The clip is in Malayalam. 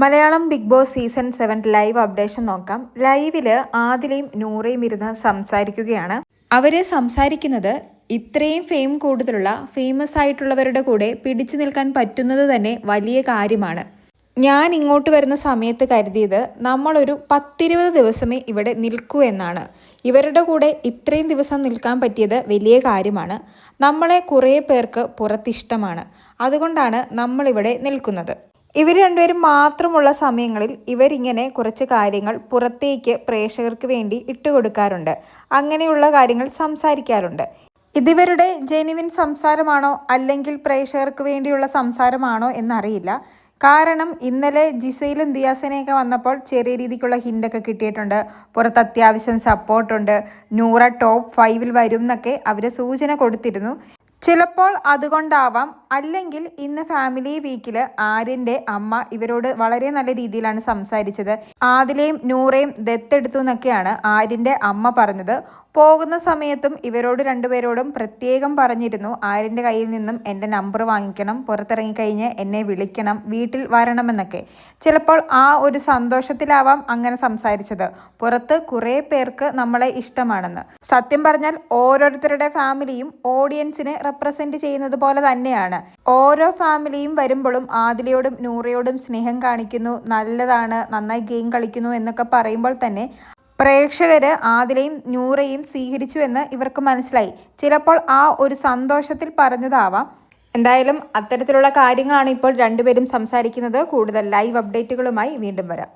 Malayalam Bigg Boss season seven live updation നോക്കാം. ലൈവിൽ ആദിലയും നൂറയും ഇരുന്ന് സംസാരിക്കുകയാണ്. അവർ സംസാരിക്കുന്നത് ഇത്രയും ഫെയിം കൂടുതലുള്ള ഫേമസ് ആയിട്ടുള്ളവരുടെ കൂടെ പിടിച്ചു നിൽക്കാൻ പറ്റുന്നത് തന്നെ വലിയ കാര്യമാണ്. ഞാൻ ഇങ്ങോട്ട് വരുന്ന സമയത്ത് കരുതിയത് നമ്മളൊരു പത്തിരുപത് ദിവസമേ ഇവിടെ നിൽക്കൂ എന്നാണ്. ഇവരുടെ കൂടെ ഇത്രയും ദിവസം നിൽക്കാൻ പറ്റിയത് വലിയ കാര്യമാണ്. നമ്മളെ കുറേ പേർക്ക് പുറത്തിഷ്ടമാണ്. അതുകൊണ്ടാണ് നമ്മളിവിടെ നിൽക്കുന്നത്. ഇവർ രണ്ടുപേരും മാത്രമുള്ള സമയങ്ങളിൽ ഇവരിങ്ങനെ കുറച്ച് കാര്യങ്ങൾ പുറത്തേക്ക് പ്രേക്ഷകർക്ക് വേണ്ടി ഇട്ടുകൊടുക്കാറുണ്ട്. അങ്ങനെയുള്ള കാര്യങ്ങൾ സംസാരിക്കാറുണ്ട്. ഇതിവരുടെ ജെനുവിൻ സംസാരമാണോ അല്ലെങ്കിൽ പ്രേക്ഷകർക്ക് വേണ്ടിയുള്ള സംസാരമാണോ എന്നറിയില്ല. കാരണം ഇന്നലെ ജിസയിലും ദിയാസനെയൊക്കെ വന്നപ്പോൾ ചെറിയ രീതിക്കുള്ള ഹിന്റൊക്കെ കിട്ടിയിട്ടുണ്ട്. പുറത്ത് അത്യാവശ്യം സപ്പോർട്ടുണ്ട് നൂറ ടോപ്പ് ഫൈവിൽ വരും എന്നൊക്കെ അവർ സൂചന കൊടുത്തിരുന്നു. ചിലപ്പോൾ അതുകൊണ്ടാവാം. അല്ലെങ്കിൽ ഇന്ന് ഫാമിലി വീക്കിൽ ആര്യന്റെ അമ്മ ഇവരോട് വളരെ നല്ല രീതിയിലാണ് സംസാരിച്ചത്. ആദിലയും നൂറയും ദത്തെടുത്തു എന്നൊക്കെയാണ് ആര്യന്റെ അമ്മ പറഞ്ഞത്. പോകുന്ന സമയത്തും ഇവരോട് രണ്ടുപേരോടും പ്രത്യേകം പറഞ്ഞിരുന്നു. ആര്യന്റെ കയ്യിൽ നിന്നും എന്റെ നമ്പർ വാങ്ങിക്കണം പുറത്തിറങ്ങിക്കഴിഞ്ഞ് എന്നെ വിളിക്കണം വീട്ടിൽ വരണമെന്നൊക്കെ. ചിലപ്പോൾ ആ ഒരു സന്തോഷത്തിലാവാം അങ്ങനെ സംസാരിച്ചത്. പുറത്ത് കുറേ പേർക്ക് നമ്മളെ ഇഷ്ടമാണെന്ന്. സത്യം പറഞ്ഞാൽ ഓരോരുത്തരുടെ ഫാമിലിയും ഓഡിയൻസിനെ റെപ്രസെന്റ് ചെയ്യുന്നത് പോലെ തന്നെയാണ്. ഓരോ ഫാമിലിയും വരുമ്പോഴും ആദിലയോടും നൂറയോടും സ്നേഹം കാണിക്കുന്നു നല്ലതാണ് നന്നായി ഗെയിം കളിക്കുന്നു എന്നൊക്കെ പറയുമ്പോൾ തന്നെ പ്രേക്ഷകർ ആദിലയും നൂറയും സ്വീകരിച്ചു എന്ന് ഇവർക്ക് മനസ്സിലായി. ചിലപ്പോൾ ആ ഒരു സന്തോഷത്തിൽ പറഞ്ഞതാവാം. എന്തായാലും അത്തരത്തിലുള്ള കാര്യങ്ങളാണ് ഇപ്പോൾ രണ്ടുപേരും സംസാരിക്കുന്നത്. കൂടുതൽ ലൈവ് അപ്ഡേറ്റുകളുമായി വീണ്ടും വരാം.